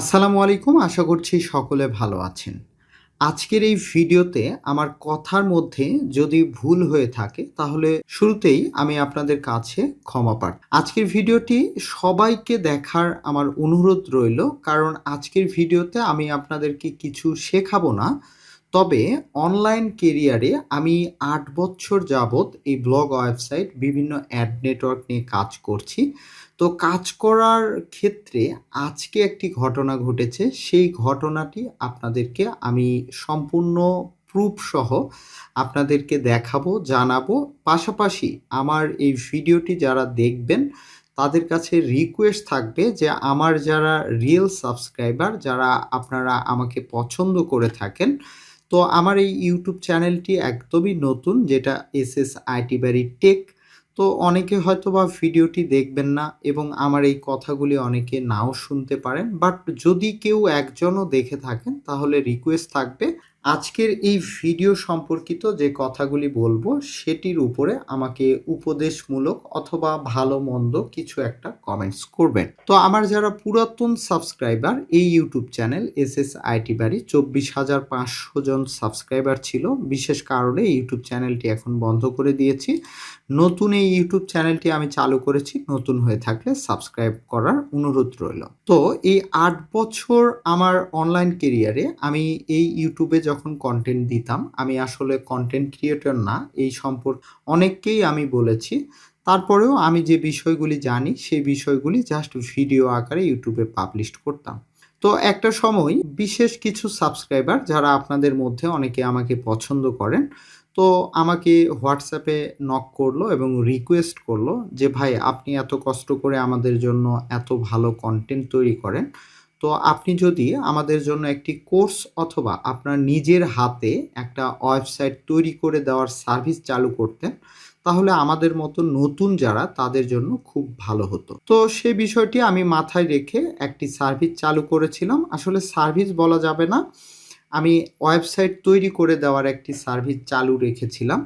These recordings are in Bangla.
আসসালামু আলাইকুম, আশা করছি সকলে ভালো আছেন। আজকের এই ভিডিওতে আমার কথার মধ্যে যদি ভুল হয়ে থাকে, তাহলে শুরুতেই আমি আপনাদের কাছে ক্ষমা পাঠ আজকের ভিডিওটি সবাইকে দেখার আমার অনুরোধ রইল, কারণ আজকের ভিডিওতে আমি আপনাদেরকে কিছু শেখাবো না তবে অনলাইন কেরিয়ারে আমি আট বছর যাবৎ এই ব্লগ ওয়েবসাইট বিভিন্ন অ্যাড নেটওয়ার্ক নিয়ে কাজ করছি। তো কাজ করার ক্ষেত্রে আজকে একটি ঘটনা ঘটেছে। সেই ঘটনাটি আপনাদেরকে আমি সম্পূর্ণ প্রুফ সহ আপনাদেরকে দেখাবো, জানাব। পাশাপাশি আমার এই ভিডিওটি যারা দেখবেন, তাদের কাছে রিকোয়েস্ট থাকবে যে আমার যারা রিয়েল সাবস্ক্রাইবার যারা আপনারা আমাকে পছন্দ করে থাকেন তো আমার এই ইউটিউব চ্যানেলটি একদমই নতুন, যেটা এস এস আইটি ব্যারি টেক। তো অনেকে হয়তো বা ভিডিওটি দেখবেন না এবং আমার এই কথাগুলি অনেকে নাও শুনতে পারেন। বাট যদি কেউ একজনও দেখে থাকেন, তাহলে রিকোয়েস্ট থাকবে। আজকের এই ভিডিও সম্পর্কিত যে কথাগুলি বলব, সেটির উপরে আমাকে উপদেশমূলক অথবা ভালো মন্দ কিছু একটা কমেন্টস করবেন। তো আমার যারা পুরাতন সাবস্ক্রাইবার এই YouTube channel S S IT বাড়ি চব্বিশ হাজার পাঁচশো জন সাবস্ক্রাইবার ছিল। বিশেষ কারণে ইউটিউব চ্যানেলটি এখন বন্ধ করে দিয়েছি। নতুন এই ইউটিউব চ্যানেলটি আমি চালু করেছি, নতুন হয়ে থাকলে সাবস্ক্রাইব করার অনুরোধ রইল। তো এই আট বছর আমার অনলাইন কেরিয়ারে আমি এই ইউটিউবে যখন কন্টেন্ট দিতাম, আমি আসলে কন্টেন্ট ক্রিয়েটর না, এই সম্পর্ক, অনেককেই আমি বলেছি। তারপরেও আমি যে বিষয়গুলি জানি, সেই বিষয়গুলি জাস্ট ভিডিও আকারে ইউটিউবে পাবলিশ করতাম। তো একটা সময় বিশেষ কিছু সাবস্ক্রাইবার যারা আপনাদের মধ্যে অনেকে আমাকে পছন্দ করেন তো আমাকে হোয়াটসঅ্যাপে নক করল এবং রিকোয়েস্ট করল যে, ভাই, আপনি এত কষ্ট করে আমাদের জন্য এত ভালো কন্টেন্ট তৈরি করেন। তো আপনি যদি আমাদের জন্য একটি কোর্স অথবা আপনার নিজের হাতে একটা ওয়েবসাইট তৈরি করে দেওয়ার সার্ভিস চালু করতেন, তাহলে আমাদের মতো নতুন যারা তাদের জন্য খুব ভালো হতো। তো সেই বিষয়টি আমি মাথায় রেখে একটি সার্ভিস চালু করেছিলাম। আসলে সার্ভিস বলা যাবে না। আমি ওয়েবসাইট তৈরি করে দেওয়ার একটি সার্ভিস চালু রেখেছিলাম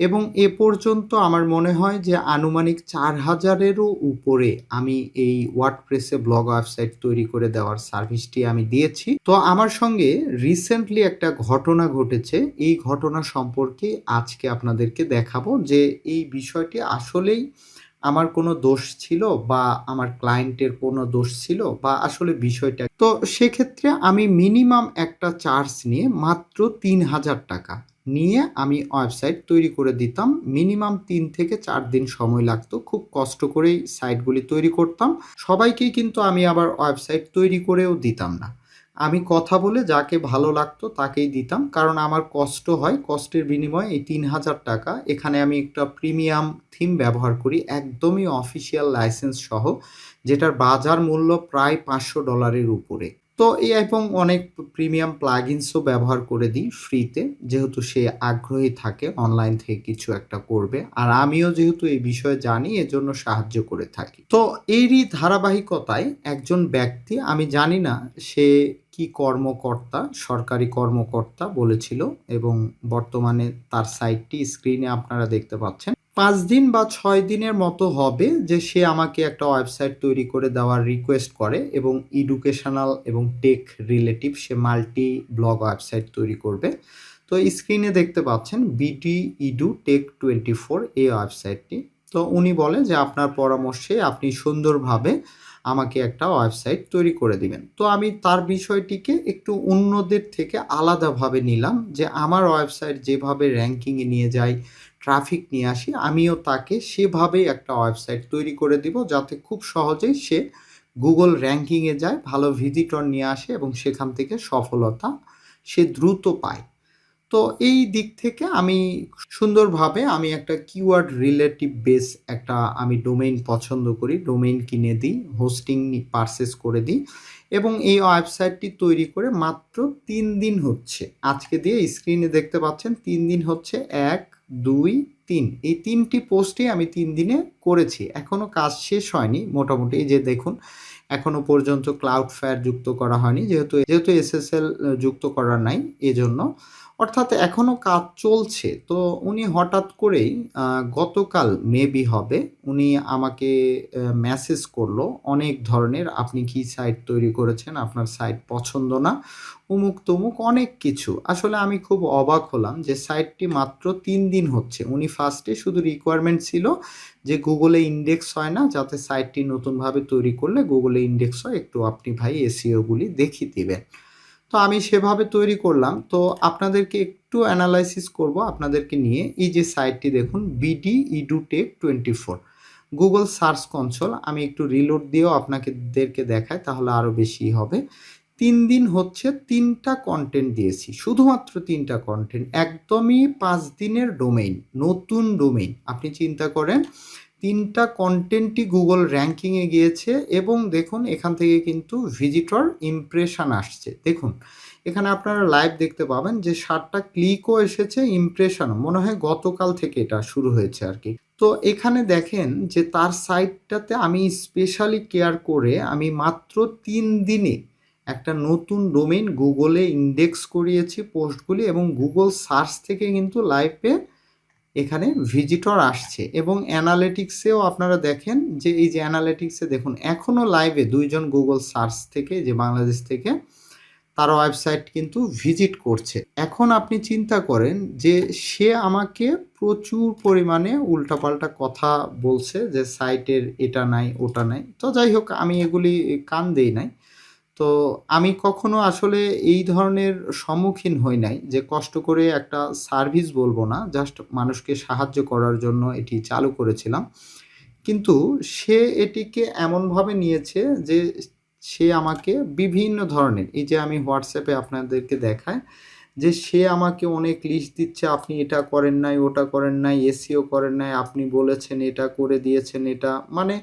এবং এ পর্যন্ত আমার মনে হয় যে আনুমানিক চার হাজারেরও উপরে আমি এই ওয়ার্ডপ্রেসে ব্লগ ওয়েবসাইট তৈরি করে দেওয়ার সার্ভিসটি আমি দিয়েছি। তো আমার সঙ্গে রিসেন্টলি একটা ঘটনা ঘটেছে। এই ঘটনা সম্পর্কে আজকে আপনাদেরকে দেখাবো যে এই বিষয়টি আসলেই আমার কোনো দোষ ছিল বা আমার ক্লায়েন্টের কোনো দোষ ছিল বা আসলে বিষয়টা তো সেক্ষেত্রে আমি মিনিমাম একটা চার্জ নিয়ে মাত্র তিন হাজার টাকা নিয়ে আমি ওয়েবসাইট তৈরি করে দিতাম। মিনিমাম তিন থেকে চার দিন সময় লাগতো। খুব কষ্ট করেই সাইটগুলি তৈরি করতাম। সবাইকেই কিন্তু আমি আবার ওয়েবসাইট তৈরি করেও দিতাম না। আমি কথা বলে যাকে ভালো লাগতো তাকেই দিতাম। কারণ আমার কষ্ট হয়, কষ্টের বিনিময়ে এই তিন হাজার টাকা। এখানে আমি একটা প্রিমিয়াম থিম ব্যবহার করি, একদমই অফিসিয়াল লাইসেন্স সহ, যেটার বাজার মূল্য প্রায় পাঁচশো ডলারের উপরে। তো এই এবং অনেক প্রিমিয়াম প্লাগিনসও ব্যবহার করে দিই ফ্রিতে, যেহেতু সে আগ্রহী থাকে, অনলাইন থেকে কিছু একটা করবে। আর আমিও যেহেতু এই বিষয়ে জানি, এজন্য সাহায্য করে থাকি। তো এরই ধারাবাহিকতায় একজন ব্যক্তি, আমি জানি না, সে কি কর্মকর্তা, সরকারি কর্মকর্তা বলেছিল এবং বর্তমানে তার সাইটটি স্ক্রিনে আপনারা দেখতে পাচ্ছেন। পাঁচ দিন বা ছয় দিনের মতো হবে যে সে আমাকে একটা ওয়েবসাইট তৈরি করে দেওয়ার রিকোয়েস্ট করে এবং এডুকেশনাল এবং টেক রিলেটিভ সে মাল্টি ব্লগ ওয়েবসাইট তৈরি করবে। তো স্ক্রিনে দেখতে পাচ্ছেন বিটি ইডু টেক টোয়েন্টি ফোর এই ওয়েবসাইটটি। তো উনি বলে যে, আপনার পরামর্শে আপনি সুন্দরভাবে আমাকে একটা ওয়েবসাইট তৈরি করে দিবেন। তো আমি তার বিষয়টিকে একটু অন্যদের থেকে আলাদাভাবে নিলাম যে আমার ওয়েবসাইট যেভাবে র্যাঙ্কিংয়ে নিয়ে যায় ট্রাফিক নিয়ে আসি, আমিও তাকে সেভাবেই একটা ওয়েবসাইট তৈরি করে দিব যাতে খুব সহজেই সে গুগল র্যাঙ্কিংয়ে যায়, ভালো ভিজিটর নিয়ে আসে এবং সেখান থেকে সফলতা সে দ্রুত পায়। তো এই দিক থেকে আমি সুন্দরভাবে আমি একটা কিওয়ার্ড রিলেটিভ বেস একটা আমি ডোমেইন পছন্দ করি ডোমেইন কিনে দিই হোস্টিং পারচেস করে দিই এবং এই ওয়েবসাইটটি তৈরি করে মাত্র তিন দিন হচ্ছে। আজকে দিয়ে স্ক্রিনে দেখতে পাচ্ছেন তিন দিন হচ্ছে এক, দুই, তিন। এই তিনটি পোস্টই আমি তিন দিনে করেছি। এখনও কাজ শেষ হয়নি মোটামুটি। যে দেখুন, এখনও পর্যন্ত ক্লাউড ফায়ার যুক্ত করা হয়নি। যেহেতু যেহেতু এসএসএল যুক্ত করা নাই, এজন্য অর্থাৎ এখনও কাজ চলছে। তো উনি হঠাৎ করেই গতকাল মেবি হবে, উনি আমাকে মেসেজ করল, অনেক ধরনের, আপনি কি সাইট তৈরি করেছেন, আপনার সাইট পছন্দ না, উমুক তুমুক অনেক কিছু। আসলে আমি খুব অবাক হলাম যে সাইটটি মাত্র তিন দিন হচ্ছে। উনি ফার্স্টে শুধু রিকোয়ারমেন্ট ছিল যে গুগলে ইন্ডেক্স হয় না, যাতে সাইটটি নতুনভাবে তৈরি করলে গুগলে ইন্ডেক্স হয়, একটু আপনি ভাই এসিওগুলি দেখিয়ে দিবেন। তো আমি সেভাবে তৈরি করলাম। তো আপনাদেরকে একটু অ্যানালাইসিস করব আপনাদেরকে নিয়ে। এই যে সাইটটি দেখুন BD edu tech twenty four Google search console আমি একটু রিলোড দিয়েও আপনাদেরকে দেখাই, তাহলে আরও বেশি হবে। তিন দিন হচ্ছে তিনটা কন্টেন্ট দিয়েছি, শুধুমাত্র তিনটা কন্টেন্ট একদমই পাঁচ দিনের ডোমেইন নতুন ডোমেইন আপনি চিন্তা করেন তিনটা কন্টেন্টই গুগল র্যাঙ্কিংয়ে গিয়েছে এবং দেখুন, এখান থেকে কিন্তু ভিজিটর ইমপ্রেশন আসছে। দেখুন, এখানে আপনারা লাইভ দেখতে পাবেন যে সাতটা ক্লিকও এসেছে ইমপ্রেশনও মনে হয় গতকাল থেকে এটা শুরু হয়েছে আর কি। তো এখানে দেখেন যে তার সাইটটাতে আমি স্পেশালি কেয়ার করে আমি মাত্র তিন দিনে একটা নতুন ডোমেইন গুগলে ইন্ডেক্স করিয়েছি পোস্টগুলি এবং গুগল সার্চ থেকে কিন্তু লাইভে এখানে ভিজিটর আসছে এবং অ্যানালিটিক্সেও আপনারা দেখেন যে এই যে অ্যানালিটিক্সে দেখুন এখনও লাইভে দুইজন গুগল সার্চ থেকে যে বাংলাদেশ থেকে, তার ওয়েবসাইট কিন্তু ভিজিট করছে। এখন আপনি চিন্তা করেন যে সে আমাকে প্রচুর পরিমাণে উল্টাপাল্টা কথা বলছে যে সাইটের এটা নাই, ওটা নাই। তো যাই হোক, আমি এগুলি কান দেই নাই। তো আমি কখনো আসলে এই ধরনের সম্মুখীন হই নাই যে কষ্ট করে একটা সার্ভিস বলব না জাস্ট মানুষকে সাহায্য করার জন্য এটি চালু করেছিলাম। কিন্তু সে এটিকে এমনভাবে নিয়েছে যে সে আমাকে বিভিন্ন ধরনের, এই যে আমি হোয়াটসঅ্যাপে আপনাদেরকে দেখায় যে সে আমাকে অনেক লিস্ট দিচ্ছে, আপনি এটা করেন নাই, ওটা করেন নাই এসিও করেন নাই, আপনি বলেছেন এটা, করে দিয়েছেন এটা মানে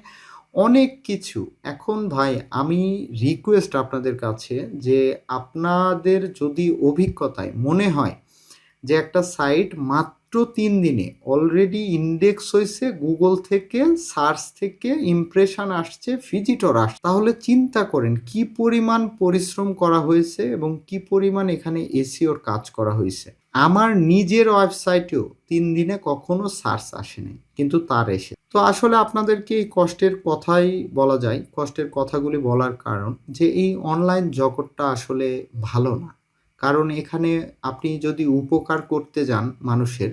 অনেক কিছু। এখন ভাই, আমি রিকোয়েস্ট আপনাদের কাছে যে আপনাদের যদি অভিজ্ঞতায় মনে হয় যে একটা সাইট মাত্র তিন দিনে অলরেডি ইন্ডেক্স হয়েছে গুগল থেকে সার্চ থেকে ইমপ্রেশন আসছে ভিজিটর আসছে, তাহলে চিন্তা করেন কি পরিমাণ পরিশ্রম করা হয়েছে এবং কি পরিমাণ এখানে এসিওর কাজ করা হয়েছে। আমার নিজের ওয়েবসাইটেও তিন দিনে কখনো সার্চ আসেনি, কিন্তু তার এসে। তো আসলে আপনাদেরকে এই কষ্টের কথাই বলা যায়, কষ্টের কথাগুলি বলার কারণ যে এই অনলাইন জগৎটা আসলে ভালো না। কারণ এখানে আপনি যদি উপকার করতে যান মানুষের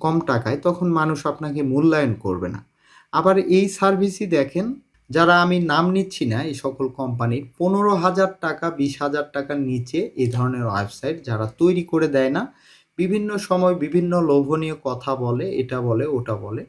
কম টাকায়, তখন মানুষ আপনাকে মূল্যায়ন করবে না। আবার এই সার্ভিসই দেখেন, যারা আমি নাম নিচ্ছি না এই সকল কোম্পানির, পনেরো হাজার টাকা, বিশ হাজার টাকার নিচে এই ধরনের ওয়েবসাইট যারা তৈরি করে দেয় না বিভিন্ন সময় বিভিন্ন লোভনীয় কথা বলে, এটা বলে, ওটা বলে।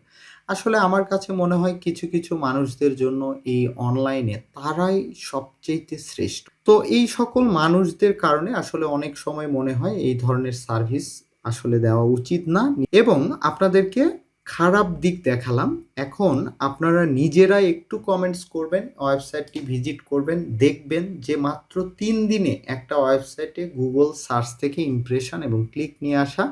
আসলে আমার কাছে মনে হয় কিছু কিছু মানুষদের জন্য এই অনলাইনে তারাই সবচেয়ে শ্রেষ্ঠ। তো এই সকল মানুষদের কারণে আসলে অনেক সময় মনে হয় এই ধরনের সার্ভিস আসলে দেওয়া উচিত না। এবং আপনাদেরকে খারাপ দিক দেখালাম। এখন আপনারা নিজেরাই একটু কমেন্টস করবেন ওয়েবসাইটটি ভিজিট করবেন, দেখবেন যে মাত্র তিন দিনে একটা ওয়েবসাইটে গুগল সার্চ থেকে ইমপ্রেশন এবং ক্লিক নিয়ে আসা।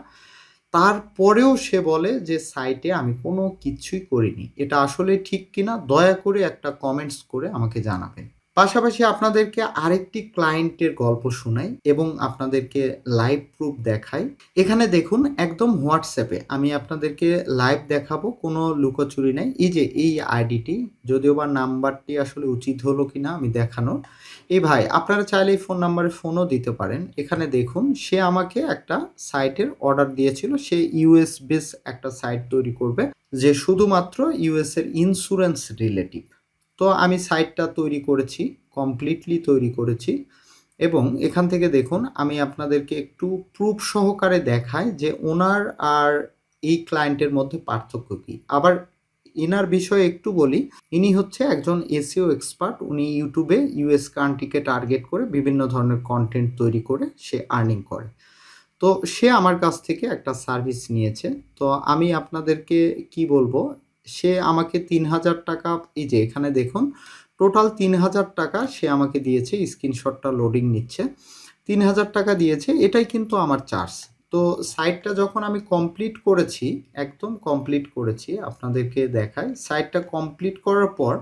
তারপরেও সে বলে যে সাইটে আমি কোনো কিছুই করিনি। এটা আসলে ঠিক কিনা? দয়া করে একটা কমেন্টস করে আমাকে জানাবেন। পাশাপাশি আপনাদেরকে আরেকটি ক্লায়েন্টের গল্প শোনাই এবং আপনাদেরকে লাইভ প্রুফ দেখাই। এখানে দেখুন, একদম হোয়াটসঅ্যাপে আমি আপনাদেরকে লাইভ দেখাবো, কোনো লুকোচুরি নাই। এই যে, এই আইডিটি যদিও বা নাম্বারটি আসলে উচিত হলো কি না আমি দেখানো এই ভাই, আপনারা চাইলে এই ফোন নাম্বারে ফোনও দিতে পারেন। এখানে দেখুন, সে আমাকে একটা সাইটের অর্ডার দিয়েছিল। সে ইউএস বেস একটা সাইট তৈরি করবে, যে শুধুমাত্র ইউএস এর ইন্স্যুরেন্স রিলেটিভ তো আমি সাইটটা তৈরি করেছি কমপ্লিটলি তৈরি করেছি। এবং এখান থেকে দেখুন, আমি আপনাদেরকে একটু প্রুফ সহকারে দেখাই যে ওনার আর এই ক্লায়েন্টের মধ্যে পার্থক্য কী। আবার এনার বিষয়ে একটু বলি, ইনি হচ্ছে একজন এসিও এক্সপার্ট উনি ইউটিউবে ইউএস কান্ট্রিকে টার্গেট করে বিভিন্ন ধরনের কন্টেন্ট তৈরি করে সে আর্নিং করে। তো সে আমার কাছ থেকে একটা সার্ভিস নিয়েছে। তো আমি আপনাদেরকে কি বলব সে আমাকে তিন হাজার টাকা, এই যে এখানে দেখুন টোটাল তিন হাজার টাকা সে আমাকে দিয়েছে স্ক্রিনশটটা লোডিং নিচ্ছে। তিন হাজার টাকা দিয়েছে, এটাই কিন্তু আমার চার্জ তো সাইটটা যখন আমি কমপ্লিট করেছি, একদম কমপ্লিট করেছি, আপনাদেরকে দেখাই সাইটটা কমপ্লিট করার পর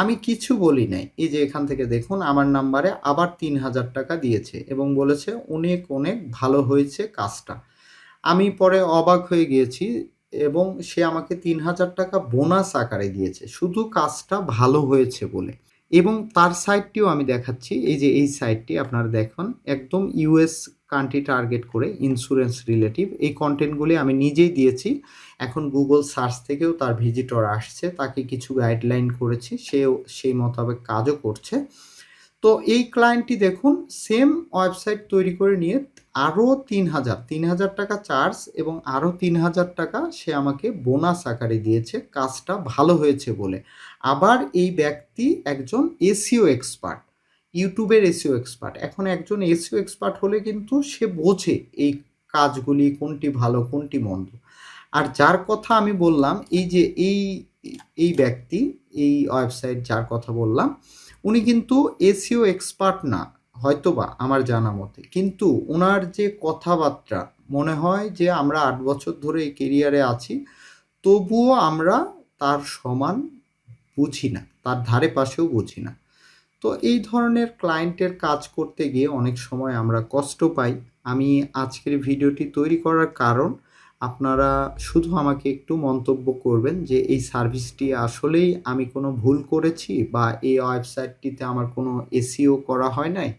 আমি কিছু বলি নাই। এই যে এখান থেকে দেখুন, আমার নাম্বারে আবার তিন হাজার টাকা দিয়েছে এবং বলেছে অনেক অনেক ভালো হয়েছে কাজটা। আমি পরে অবাক হয়ে গিয়েছি এবং সে আমাকে তিন হাজার টাকা বোনাস আকারে দিয়েছে। শুধু কাজটা ভালো হয়েছে বলে। এবং তার সাইটটিও আমি দেখাচ্ছি। এই যে এই সাইটটি আপনারা দেখুন, একদম ইউএস কান্ট্রি টার্গেট করে ইন্স্যুরেন্স রিলেটিভ এই কন্টেন্টগুলি আমি নিজেই দিয়েছি। এখন গুগল সার্চ থেকেও তার ভিজিটর আসছে, তাকে কিছু গাইডলাইন করেছি, সেও সেই মোতাবেক কাজও করছে। তো এই ক্লায়েন্টটি দেখুন সেম ওয়েবসাইট তৈরি করে নিয়ে আরও তিন হাজার তিন হাজার টাকা চার্জ এবং আরও তিন হাজার টাকা সে আমাকে বোনাস আকারে দিয়েছে। কাজটা ভালো হয়েছে বলে। আবার এই ব্যক্তি একজন এসিও এক্সপার্ট ইউটিউবের এসিও এক্সপার্ট এখন একজন এসিও এক্সপার্ট হলে কিন্তু সে বোঝে এই কাজগুলি কোনটি ভালো, কোনটি মন্দ। আর যার কথা আমি বললাম, এই যে এই এই ব্যক্তি, এই ওয়েবসাইট যার কথা বললাম, উনি কিন্তু এসিও এক্সপার্ট না। হয়তোবা আমার জানা মতে। কিন্তু ওনার যে কথাবার্তা, মনে হয় যে আমরা আট বছর ধরে এই কেরিয়ারে আছি, তবুও আমরা তার সমান বুঝি না, তার ধারে পাশেও বুঝি না। তো এই ধরনের ক্লায়েন্টের কাজ করতে গিয়ে অনেক সময় আমরা কষ্ট পাই। আমি আজকের ভিডিওটি তৈরি করার কারণ আপনারা শুধু আমাকে একটু মন্তব্য করবেন যে এই সার্ভিসটি আসলেই আমি কোনো ভুল করেছি বা এই ওয়েবসাইটটিতে আমার কোনো এসিও করা হয় নাই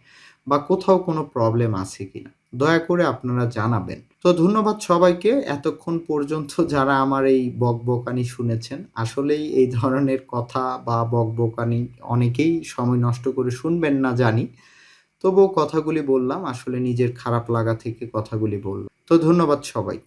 বা কোথাও কোনো প্রবলেম আছে কিনা। দয়া করে আপনারা জানাবেন। তো ধন্যবাদ সবাইকে। এতক্ষণ পর্যন্ত যারা আমার এই বকবকানি শুনেছেন, আসলেই এই ধরনের কথা বা বকবকানি অনেকেই সময় নষ্ট করে শুনবেন না জানি। তবুও কথাগুলি বললাম, আসলে নিজের খারাপ লাগা থেকে কথাগুলি বললাম। তো ধন্যবাদ সবাইকে।